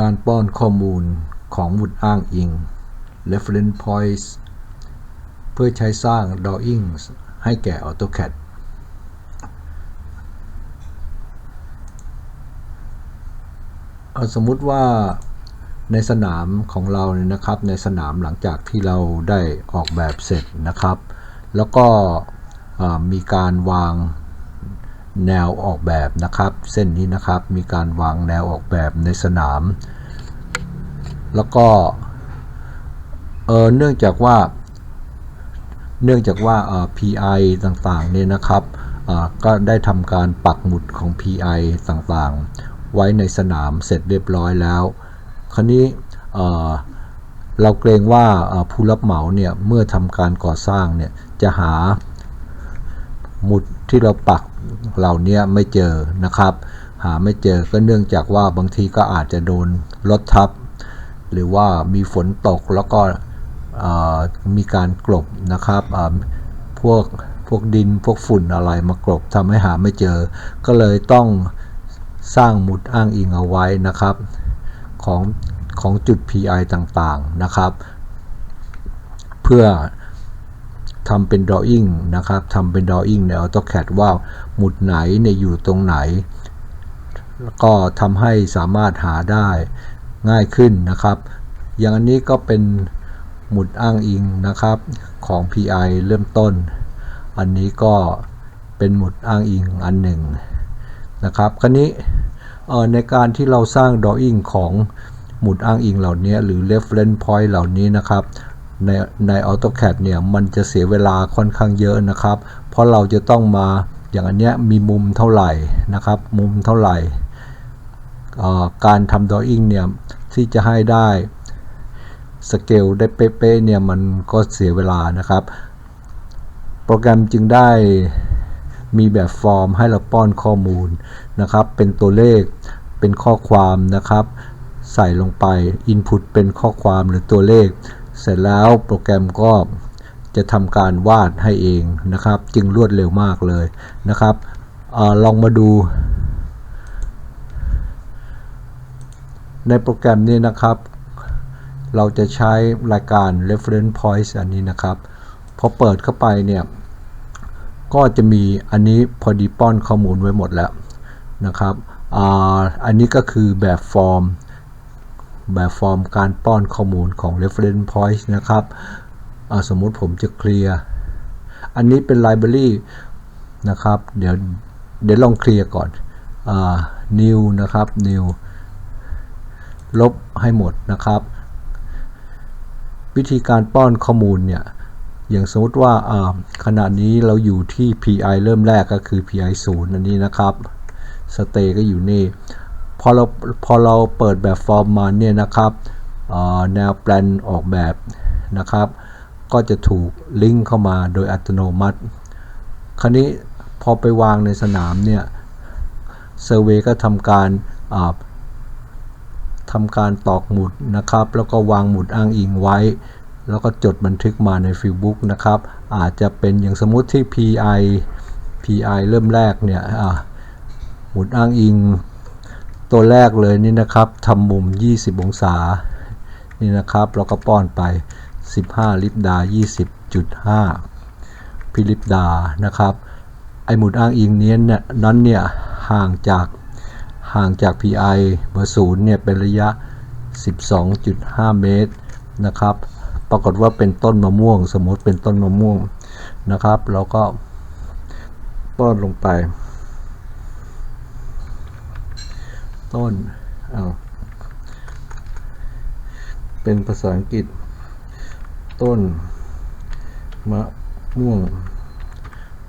การป้อนข้อมูลของหมุดอ้างอิง reference points เพื่อใช้สร้าง drawings ให้แก่ AutoCAD เอาสมมุติว่าในสนามของเราเนี่ยนะครับ ในสนามหลังจากที่เราได้ออกแบบเสร็จนะครับ แล้วก็มีการวาง แนวออกแบบนะครับ เส้นนี้นะครับมีการวางแนวออกแบบในสนาม แล้วก็เออเนื่องจากว่า เนื่องจากว่าเอ่อ PI ต่างๆเนี่ยนะครับอ่าก็ได้ทำการปักหมุดของ PI ต่างๆ ไว้ในสนามเสร็จเรียบร้อยแล้ว คราวนี้เอ่อเราเกรงว่าผู้รับเหมาเนี่ยเมื่อทำการก่อสร้างเนี่ยจะหาหมุดที่เราปัก เหล่านี้ไม่เจอนะครับ หาไม่เจอก็เนื่องจากว่าบางทีก็อาจจะโดนรถทับ หรือว่ามีฝนตกแล้วก็มีการกลบนะครับพวกพวกดินพวกฝุ่นอะไรมากลบทำให้หาไม่เจอ ก็เลยต้องสร้างหมุดอ้างอิงเอาไว้นะครับของของจุด PI ต่างๆนะครับ เพื่อ ทำเป็น drawing นะครับทำเป็น drawing ใน AutoCAD ว่าหมุดไหนเนี่ยอยู่ตรงไหนแล้วก็ทำให้สามารถหาได้ง่ายขึ้นนะครับ อย่างอันนี้ก็เป็นหมุดอ้างอิงนะครับของ PI เริ่มต้น อันนี้ก็เป็นหมุดอ้างอิงอันหนึ่งนะครับคราวนี้ในการที่เราสร้าง drawing ของหมุดอ้างอิงเหล่านี้หรือ reference point เหล่านี้นะครับ ในใน AutoCAD เนี่ยมันจะเสียเวลาค่อนข้างเยอะนะครับ เพราะเราจะต้องมาอย่างอันเนี้ยมีมุมเท่าไหร่นะครับ มุมเท่าไหร่การทำ drawing เนี่ยที่จะให้ได้สเกลได้เป๊ะๆเนี่ยมันก็เสียเวลานะครับ โปรแกรมจึงได้มีแบบฟอร์มให้เราป้อนข้อมูลนะครับ เป็นตัวเลขเป็นข้อความนะครับ ใส่ลงไป Input เป็นข้อความหรือตัวเลข เสร็จแล้วโปรแกรมก็จะทำการวาดให้เองนะครับ จึงรวดเร็วมากเลยนะครับอลองมาดู ในโปรแกรมนี้นะครับ เราจะใช้รายการ reference points อันนี้นะครับพอเปิดเข้าไปเนี่ยก็จะมีอันนี้พอดีป้อนข้อมูลไว้หมดแล้วนะครับออันนี้ก็คือแบบฟอร์ม แบบฟอร์มการป้อนข้อมูลของ reference point นะครับสมมุติผมจะเคลียร์อันนี้เป็น library นะครับ เดี๋ยวเดี๋ยวลองเคลียร์ก่อนอ new นะครับ new ลบให้หมดนะครับ วิธีการป้อนข้อมูลเนี่ย อย่างสมมติว่าขณะนี้เราอยู่ที่ PI เริ่มแรกก็คือ PI 0อันนี้นะครับสเตก็อยู่นี่ พอเราพอเราเปิดแบบฟอร์มมาเนี่ยนะครับแนวแปลนออกแบบนะครับ ก็จะถูกลิงก์เข้ามาโดยอัตโนมัติ คราวนี้พอไปวางในสนามเนี่ยเซอร์เวก็ทำการทำการตอกหมุดนะครับ แล้วก็วางหมุดอ้างอิงไว้ แล้วก็จดบันทึกมาในฟิลบุ๊กนะครับ อาจจะเป็นอย่างสมมติที่ PI PI เริ่มแรกเนี่ยหมุดอ้างอิง ตัวแรกเลยนี่นะครับทำมุม 20 องศา นี่นะครับเราก็ป้อนไป 15 ลิปดา 20.5 พิลิปดา นะครับ ไอหมุดอ้างอิงนี้เนี่ยนั้นเนี่ย ห่างจากห่างจาก PI เบอร์ศูนย์เนี่ย เป็นระยะ 12.5 เมตรนะครับ ปรากฏว่าเป็นต้นมะม่วง สมมติเป็นต้นมะม่วงนะครับ เราก็ป้อนลงไป ต้นเอาเป็นภาษาอังกฤษ ต้น มะม่วง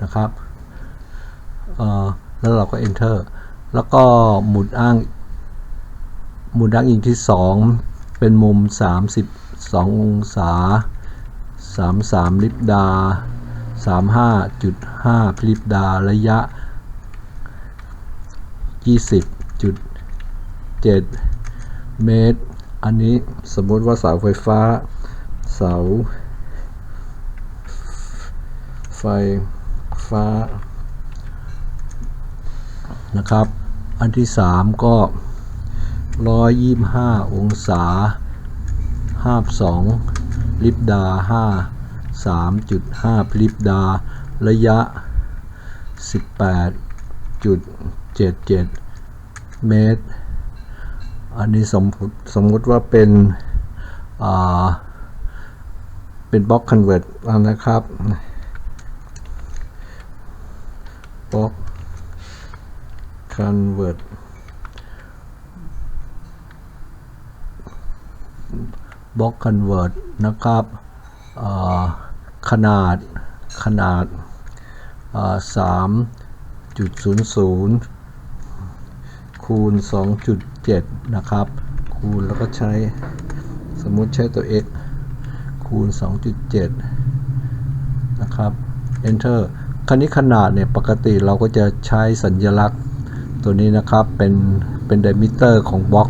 นะครับแล้วเราก็ enter แล้วก็หมุดอ้าง หมุดอ้างอิงที่ 2 เป็นมุม 32 องศา 33 ลิปดา 35.5 พลิปดาระยะ 7 เมตร อันนี้สมมติว่าเสาไฟฟ้า เสา ไฟฟ้า นะครับ อันที่ 3 ก็ 125 องศาห้าสองลิปดาห้าสามจุดห้าลิปดา ระยะสิบแปดจุดเจ็ดเจ็ดเมตร อันนี้สมมติสมมุติว่าเป็นอ่าเป็นบล็อกคอนเวิร์ตนะครับบล็อกคอนเวิร์ตบล็อกคอนเวิร์ตนะครับขนาดขนาดสามจุดศูนย์ศูนย์คูณสองจุด 7 นะครับ คูณแล้วก็ใช้สมมุติใช้ตัว x คูณ 2.7 นะครับ enter คันนี้ขนาดเนี่ยปกติเราก็จะใช้สัญลักษณ์ตัวนี้นะครับเป็นเป็น diameter ของบล็อก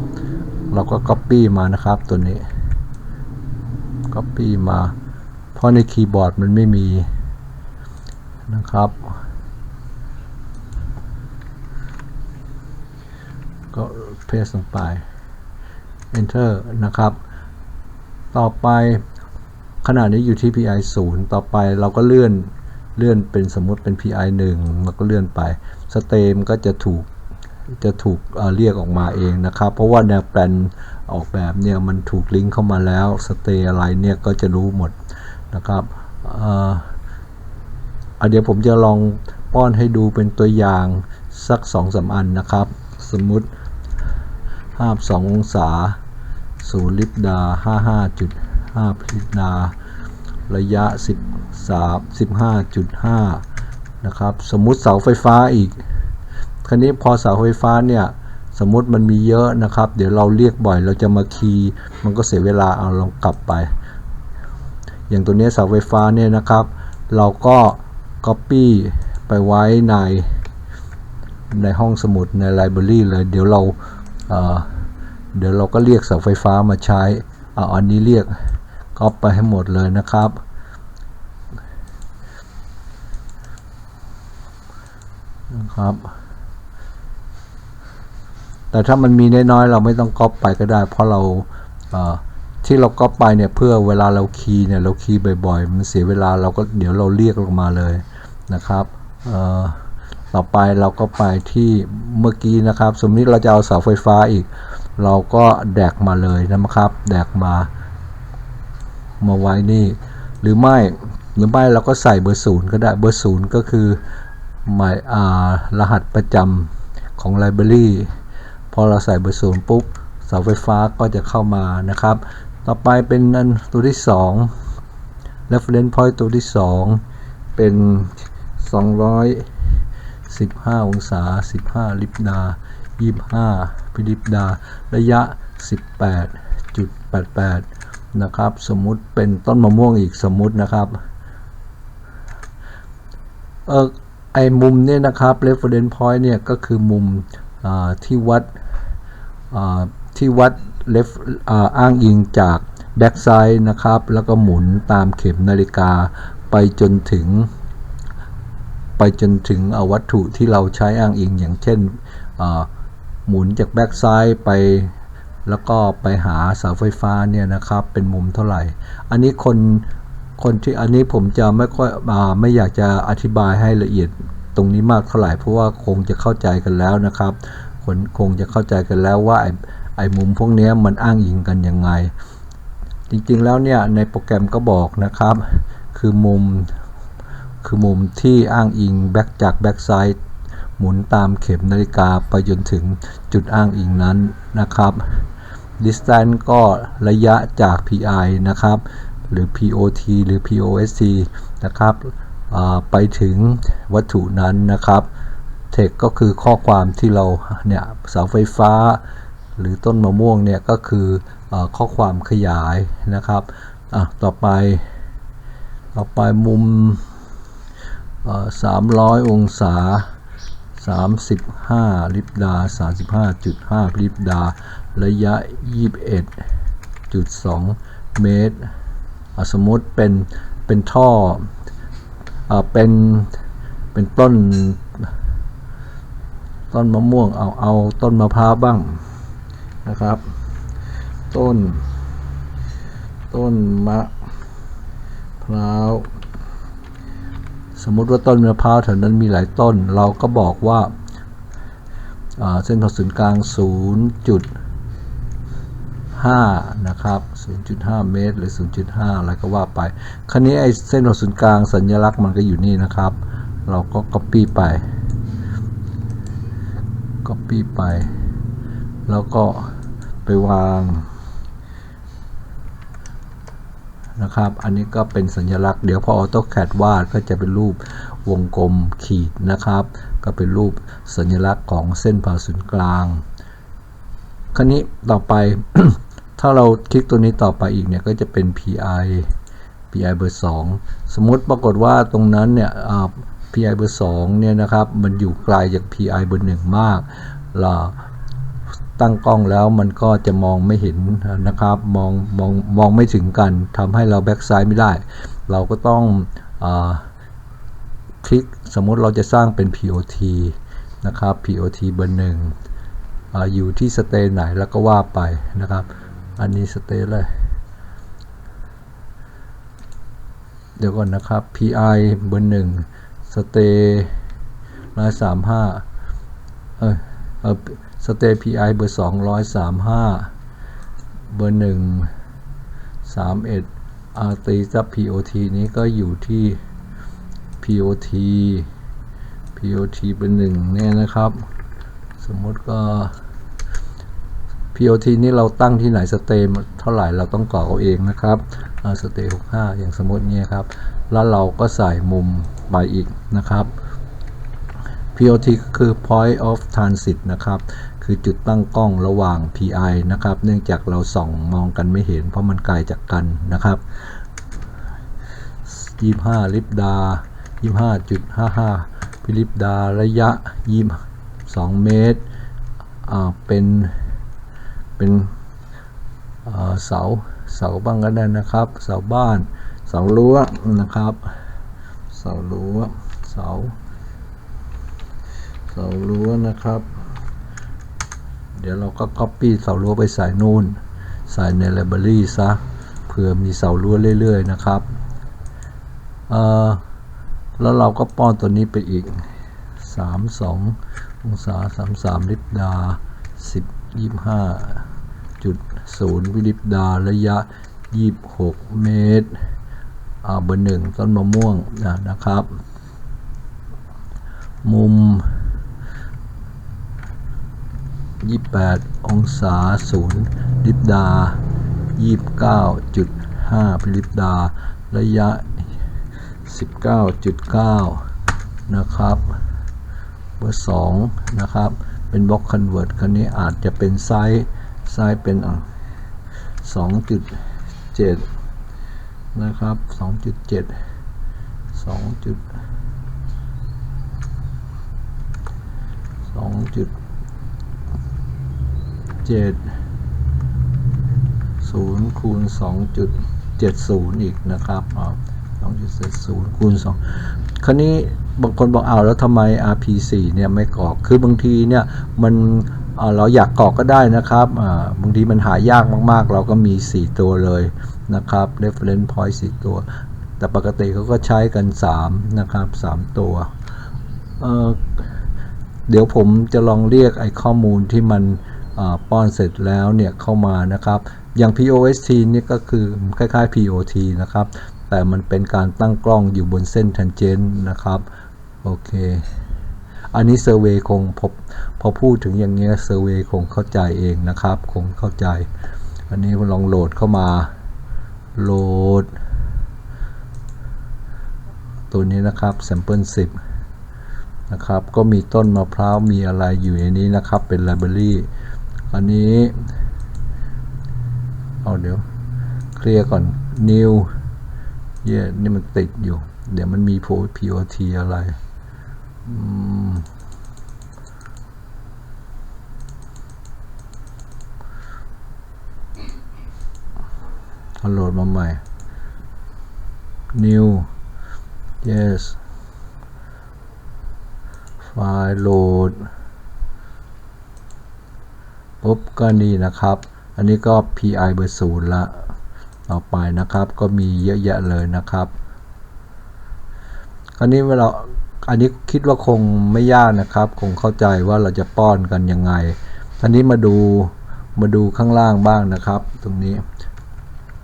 เราก็ copy มานะครับตัวนี้ Copy มา เพราะในคีย์บอร์ดมันไม่มีนะครับ ก็ paste ลงไป enter นะครับ ต่อไปขนาดนี้อยู่ที่ pi 0 ต่อไปเราก็เลื่อนเลื่อนเป็นสมมติเป็น pi 1แล้วก็เลื่อนไปสเตมก็จะถูกจะถูกเเรียกออกมาเองนะครับ เพราะว่าแนวแปลนออกแบบเนี่ยมันถูกลิงก์เข้ามาแล้วสเตอะไรเนี่ยก็จะรู้หมดนะครับเเดี๋ยวผมจะลองป้อนให้ดูเป็นตัวอย่างสัก2อสอันนะครับ สมมุติ ภาพ2องศาศูนย์ลิปดา55.5ลิปดา ระยะ13 15.5นะครับ สมมุติเสาไฟฟ้าอีก คราวนี้พอเสาไฟฟ้าเนี่ยสมมติมันมีเยอะนะครับ เดี๋ยวเราเรียกบ่อย เราจะมาคีย์มันก็เสียเวลาเอาลองกลับไป อย่างตัวนี้เสาไฟฟ้าเนี่ยนะครับ เราก็ Copy ไปไว้ในในห้องสมุดในไลบรารีเลย เดี๋ยวเรา เเดี๋ยวเราก็เรียกเสาไฟฟ้ามาใช้เอาอันนี้เรียกก๊อปไปให้หมดเลยนะครับ นะครับ แต่ถ้ามันมีน้อยๆเราไม่ต้องก๊อปไปก็ได้ เพราะเราที่เราก๊อปไปเนี่ยเพื่อเวลาเราคีย์เนี่ยเราคีย์บ่อยๆ มันเสียเวลาเราก็เดี๋ยวเราเรียกลงมาเลยนะครับ ต่อไปเราก็ไปที่เมื่อกี้นะครับ สมมติเราจะเอาเสาไฟฟ้าอีก เราก็แดกมาเลยนะครับ แดกมา มาไว้นี่ หรือไม่หรือไม่เราก็ใส่เบอร์ศูนย์ก็ได้เบอร์ศูนย์ก็คือหมายรหัสประจำของไลบรารีพอเราใส่เบอร์ศูนย์ปุ๊บเสาไฟฟ้าก็จะเข้ามานะครับ ต่อไปเป็นนันตัวที่ 2 reference point ตัวที่ 2 เป็น 15 องศา 15 ลิบดา 25 พิลิบดา ระยะ 18.88 นะครับ สมมุติเป็นต้นมะม่วงอีกสมมุตินะครับเออไอมุมเนี่ยนะครับ reference point เนี่ยก็คือมุมที่วัดที่วัดเลฟอ้างอิงจากแบ็กไซด์นะครับ แล้วก็หมุนตามเข็มนาฬิกาไปจนถึง ไปจนถึงวัตถุที่เราใช้อ้างอิง อย่างเช่นหมุนจากแบ็กไซด์ไปแล้วก็ไปหาเสาไฟฟ้าเนี่ยนะครับเป็นมุมเท่าไหร่ อันนี้คนคนที่อันนี้ผมจะไม่ค่อยไม่อยากจะอธิบายให้ละเอียดตรงนี้มากเท่าไหร่เพราะว่าคงจะเข้าใจกันแล้วนะครับคนคงจะเข้าใจกันแล้วว่าไอ้ไอ้มุมพวกนี้มันอ้างอิงกันยังไง จริงๆแล้วเนี่ยในโปรแกรมก็บอกนะครับ คือมุม คือมุมที่อ้างอิงแบ็กจากแบ็กไซด์หมุนตามเข็มนาฬิกาไปจนถึงจุดอ้างอิงนั้นนะครับ distance ก็ระยะจาก pi นะครับ หรือ POT หรือ POST นะครับไปถึงวัตถุนั้นนะครับ text ก็คือข้อความที่เราเนี่ยเสาไฟฟ้า หรือต้นมะม่วงเนี่ยก็คืออข้อความขยายนะครับต่อไป ต่อไปมุม 300 องศา 35 ลิบดา 35.5 ลิบดา ระยะ 21.2 เมตร สมมติเป็น เป็นท่ออเป็น เป็นต้น ต้นมะม่วง เอา เอาต้นมะพร้าวบ้างนะครับ ต้น ต้นมะพร้าว สมมุติว่าต้นมะพร้าวแถวนั้นมีหลายต้น เราก็บอกว่าเส้นผ่าศูนย์กลาง 0.5 นะครับ 0.5 เมตร หรือ 0.5 อะไรก็ว่าไป คราวนี้ไอ้เส้นผ่าศูนย์กลางสัญลักษณ์มันก็อยู่นี่นะครับ เราก็ copy ไป copy ไป แล้วก็ไปวาง นะครับ อันนี้ก็เป็นสัญลักษณ์ เดี๋ยวพอ AutoCAD วาดก็จะเป็นรูปวงกลมขีดนะครับ ก็เป็นรูปสัญลักษณ์ของเส้นผ่าศูนย์กลาง คราวนี้ต่อไป ถ้าเราคลิกตัวนี้ต่อไปอีกเนี่ยก็จะเป็น PI PI เบอร์ 2 สมมติปรากฏว่าตรงนั้นเนี่ยอ่า PI เบอร์ 2 เนี่ยนะครับ มันอยู่ไกลจาก PI เบอร์ 1 มากเรา ตั้งกล้องแล้วมันก็จะมองไม่เห็นนะครับมองมองมองไม่ถึงกันทำให้เราแบ็กไซด์ไม่ได้ เราก็ต้องอคลิกสมมติเราจะสร้างเป็น POT นะครับ POT เบอร์หนึ่งออยู่ที่สเตจไหนแล้วก็ว่าไปนะครับ อันนี้สเตจเลยเดี๋ยวก่อนนะครับ PI เบอร์หนึ่งสเตย์ร้อยสามห้าเออเออ สเต PI เบอร์สองร้อยสามห้าเบอร์หนึ่งสามเอ็ดอาร์ตีซับ POT นี้ก็อยู่ที่ POT POT เป็นหนึ่งเนี่ยนะครับ สมมติก็ POT นี่เราตั้งที่ไหนสเตมเท่าไหร่เราต้องกรอเอาเองนะครับสเตหกห้าอย่างสมมติเนี่ยครับ แล้วเราก็ใส่มุมไปอีกนะครับ POT ก็คือ point of transit นะครับ คือจุดตั้งกล้องระหว่าง PI นะครับ เนื่องจากเราส่องมองกันไม่เห็นเพราะมันไกลจากกันนะครับ25ลิปดา 25.55พิลิปดาระยะ22เมตรอ่าเป็นเป็นเสาเสาบ้างก็ได้นะครับ เสาบ้านเสารั้วนะครับ เสารั้วเสาเสารั้วนะครับ ดี๋ยวเราก็ copy เสารั้วไปใส่นู่นใส่ใน library ซะเผื่อมีเสารั้วเรื่อย ๆ นะครับเออแล้วเราก็ป้อนตัวนี้ไปอีก 32 องศา 33 ลิปดา 10 25จุด0วิลิปดาระยะ 26 เมตรอ่าเบอร์หนึ่งต้นมะม่วงนะนะครับ มุม 28 องศา0ลิปดา 29.5พิลิปดา ระยะ 19.9 นะครับเบอร์2นะครับ เป็นบล็อกคอนเวิร์ตคันนี้อาจจะเป็นไซส์ไซส์เป็นอะ2.7 นะครับ 2.7 2จุดสองจุด เจ็ดศูนย์คูณสองจุดเจ็ดศูนย์อีกนะครับสองจุดเจ็ดศูนย์คูณสองคราวนี้บางคนบอกเอาวแล้วทำไม RP4 เนี่ยไม่กรอก คือบางทีเนี่ยมันเราอยากกรอกก็ได้นะครับบางทีมันหายากมากๆ เราก็มี 4 ตัวเลยนะครับ reference point 4 ตัว แต่ปกติเขาก็ใช้กัน 3 นะครับ 3 ตัวเเดี๋ยวผมจะลองเรียกไอ้ข้อมูลที่มัน ป้อนเสร็จแล้วเนี่ยเข้ามานะครับ อย่าง POST นี่ก็คือคล้ายๆ POT นะครับ แต่มันเป็นการตั้งกล้องอยู่บนเส้น tangent นะครับ โอเค อันนี้เซอร์เวยคงพอพอพูดถึงอย่างเงี้ยเซอร์เวยคงเข้าใจเองนะครับ คงเข้าใจ อันนี้ลองโหลดเข้ามาโหลด ตัวนี้นะครับ sample 10นะครับ ก็มีต้นมะพร้าวมีอะไรอยู่ในนี้นะครับ เป็นไลบรารี อันนี้ เอาเดี๋ยว เคลียร์ก่อน new เย่นี่มันติดอยู่ เดี๋ยวมันมี POT อะไรอืมโหลดมาใหม่ new yes ไฟล์โหลด ปุ๊บก็นี่นะครับ อันนี้ก็ pi เบอร์ศูนย์ละต่อไปนะครับ ก็มีเยอะแยะเลยนะครับคราวนี้เวลาอันนี้คิดว่าคงไม่ยากนะครับ คงเข้าใจว่าเราจะป้อนกันยังไงทีนี้มาดูมาดูข้างล่างบ้างนะครับ ตรงนี้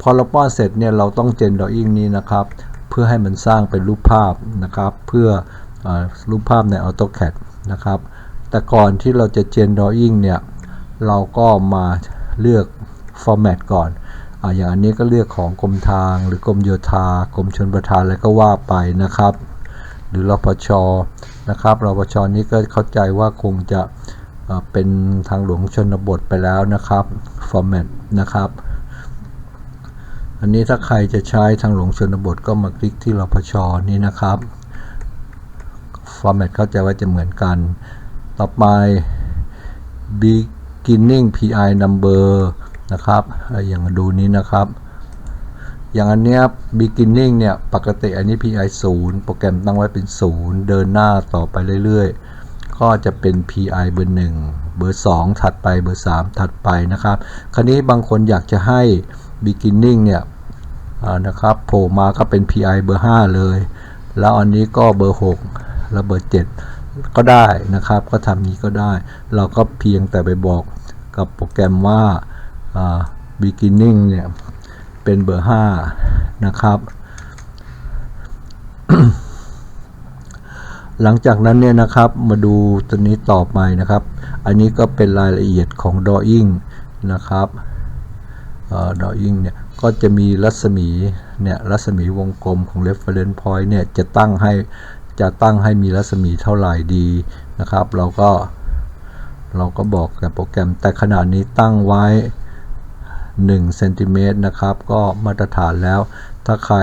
พอเราป้อนเสร็จเนี่ยเราต้องเจนดออิ่งนี้นะครับ เพื่อให้มันสร้างเป็นรูปภาพนะครับ เพื่ออรูปภาพใน AutoCAD นะครับ แต่ก่อนที่เราจะเจนดออิ่งเนี่ย เราก็มาเลือก format ก่อนออย่างอันนี้ก็เลือกของกรมทางหรือกรมโยธากรมชนประทานอะไรก็ว่าไปนะครับ หรือรปชนะครับรปชนี้ก็เข้าใจว่าคงจะเป็นทางหลวงชนบทไปแล้วนะครับ format นะครับ อันนี้ถ้าใครจะใช้ทางหลวงชนบทก็มาคลิกที่รปชนี้นะครับ format เข้าใจว่าจะเหมือนกัน ต่อไป big beginning pi number นะครับอย่างดูนี้นะครับ อย่างอันเนี้ย beginning เนี่ย ปกติอันนี้ pi 0 โปรแกรมตั้งไว้เป็น 0 เดินหน้าต่อไปเรื่อยๆ ก็จะเป็น pi เบอร์ 1 เบอร์ 2 ถัดไปเบอร์ 3 ถัดไปนะครับ คราวนี้บางคนอยากจะให้ beginning เนี่ยนะครับโผล่มาก็เป็น pi เบอร์ 5 เลย แล้วอันนี้ก็เบอร์ 6 แล้วเบอร์ 7 ก็ได้นะครับ ก็ทำนี้ก็ได้ เราก็เพียงแต่ไปบอกกับโปรแกรมว่า beginning เนี่ย เป็นเบอร์ 5 นะครับ หลังจากนั้นเนี่ยนะครับ มาดูตัวนี้ต่อไปนะครับ อันนี้ก็เป็นรายละเอียดของ drawing นะครับ drawing เนี่ย ก็จะมีรัศมี เนี่ย รัศมีวงกลมของ reference point เนี่ย จะตั้งให้ จะตั้งให้มีรัศมีเท่าไหร่ดีนะครับ เราก็ เราก็บอกกับโปรแกรมแต่ขนาดนี้ตั้งไว้1เซนติเมตรนะครับ ก็มาตรฐานแล้ว ถ้าใคร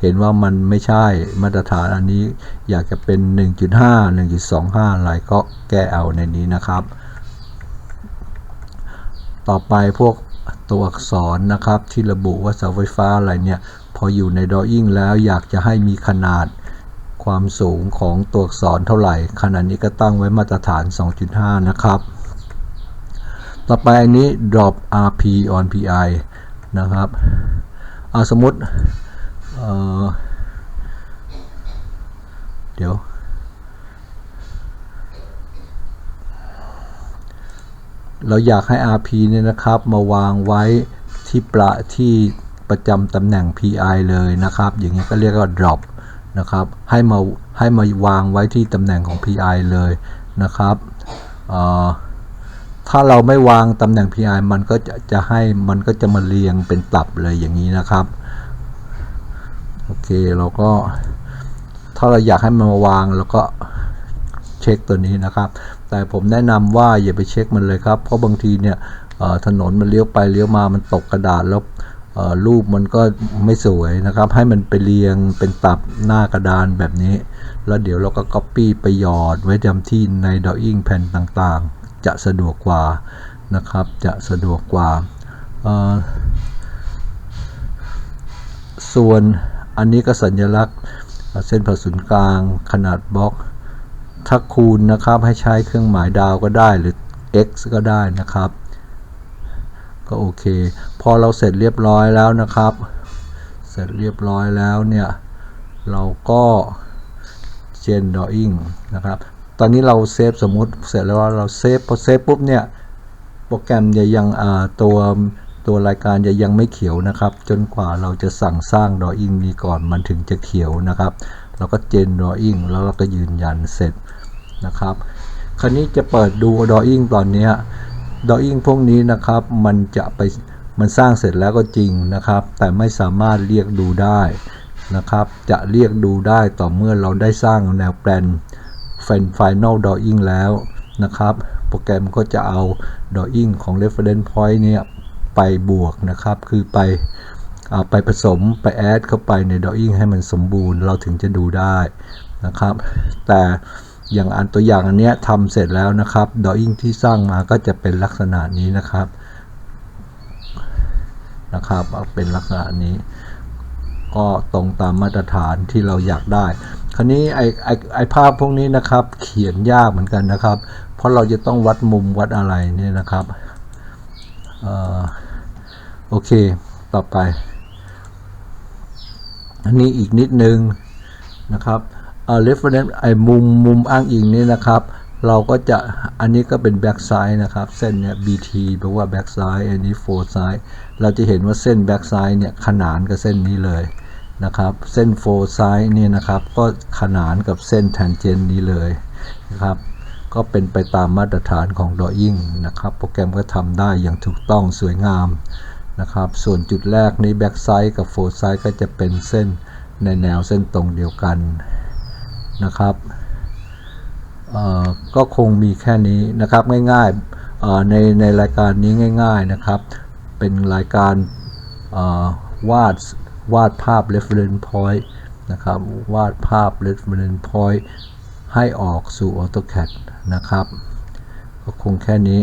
เห็นว่ามันไม่ใช่มาตรฐานอันนี้อยากจะเป็น 1.5 1.25 อะไรก็แก้เอาในนี้นะครับ ต่อไปพวกตัวอักษรนะครับที่ระบุว่าเสาไฟฟ้าอะไรเนี่ย พออยู่ใน drawing แล้วอยากจะให้มีขนาด ความสูงของตัวอักษรเท่าไหร่ขนาดนี้ก็ตั้งไว้มาตรฐาน 2.5 นะครับ ต่อไปอันนี้ drop rp on pi นะครับเอาสมมติเเดี๋ยว เราอยากให้ rp เนี่ยนะครับ มาวางไว้ที่ประที่ประจำตำแหน่ง pi เลยนะครับ อย่างนี้ก็เรียกว่า drop นะครับ ให้มาให้มาวางไว้ที่ตำแหน่งของ pi เลยนะครับถ้าเราไม่วางตำแหน่ง PI มันก็จะจะให้มันก็จะมาเรียงเป็นตับเลยอย่างนี้นะครับ โอเคเราก็ ถ้าเราอยากให้มันมาวางเราก็เช็คตัวนี้นะครับ แต่ผมแนะนำว่าอย่าไปเช็คมันเลยครับ เพราะบางทีเนี่ยถนนมันเลี้ยวไปเลี้ยวมามันตกกระดาษแล้ว รูปมันก็ไม่สวยนะครับ ให้มันไปเรียงเป็นตับหน้ากระดานแบบนี้ แล้วเดี๋ยวเราก็ Copy ไปหยอดไว้จำที่ใน Drawing แผ่นต่างๆ จะสะดวกกว่านะครับ จะสะดวกกว่า ส่วนอันนี้ก็สัญลักษณ์เส้นผ่าศูนย์กลางขนาดบล็อก ถ้าคูณนะครับให้ใช้เครื่องหมายดาวก็ได้หรือ x ก็ได้นะครับ ก็โอเค พอเราเสร็จเรียบร้อยแล้วนะครับ เสร็จเรียบร้อยแล้วเนี่ย เราก็เจนดออิ่งนะครับ ตอนนี้เราเซฟสมมุติเสร็จแล้วเราเซฟพอเซฟปุ๊บเนี่ย โปรแกรมจะยังตัวตัวรายการจะยังไม่เขียวนะครับ จนกว่าเราจะสั่งสร้าง drawing นี้ก่อนมันถึงจะเขียวนะครับ เราก็เจน drawing แล้วเราก็ยืนยันเสร็จนะครับ คราวนี้จะเปิดดู drawing ตอนนี้ drawing พวกนี้นะครับมันจะไปมันสร้างเสร็จแล้วก็จริงนะครับ แต่ไม่สามารถเรียกดูได้นะครับ จะเรียกดูได้ต่อเมื่อเราได้สร้างแนวแปลน Final Drawing แล้วนะครับ โปรแกรมก็จะเอา Drawing ของ Reference Point เนี่ยไปบวกนะครับ คือไปเอาไปผสมไปแอดเข้าไปใน Drawing ให้มันสมบูรณ์เราถึงจะดูได้นะครับ แต่ อย่างอันตัวอย่างอันเนี้ยทำเสร็จแล้วนะครับ Drawing ที่สร้างมาก็จะเป็นลักษณะนี้นะครับนะครับเป็นลักษณะนี้ ก็ตรงตามมาตรฐานที่เราอยากได้ คราวนี้ไอไอไอภาพพวกนี้นะครับ เขียนยากเหมือนกันนะครับ เพราะเราจะต้องวัดมุมวัดอะไรเนี่ยนะครับออโอเคต่อไป อันนี้อีกนิดนึงนะครับ reference ไอ้มุมมุมอ้างอิงนี่นะครับ เราก็จะอันนี้ก็เป็น back side นะครับ เส้นเนี่ย BT แปลว่า back side อันนี้ forward side เราจะเห็นว่าเส้น back side เนี่ยขนานกับเส้นนี้เลยนะครับเส้น forward side เนี่ยนะครับก็ขนานกับเส้น tangent นี้เลยนะครับก็เป็นไปตามมาตรฐานของ drawing นะครับ โปรแกรมก็ทำได้อย่างถูกต้องสวยงามนะครับ ส่วนจุดแรกนี้ back side กับ forward side ก็จะเป็นเส้นในแนวเส้นตรงเดียวกัน นะครับก็คงมีแค่นี้นะครับง่ายๆในในรายการนี้ง่าย ๆนะครับ เป็นรายการวาดวาดภาพ reference point นะครับวาดภาพ reference point ให้ออกสู่ AutoCAD นะครับ ก็คงแค่นี้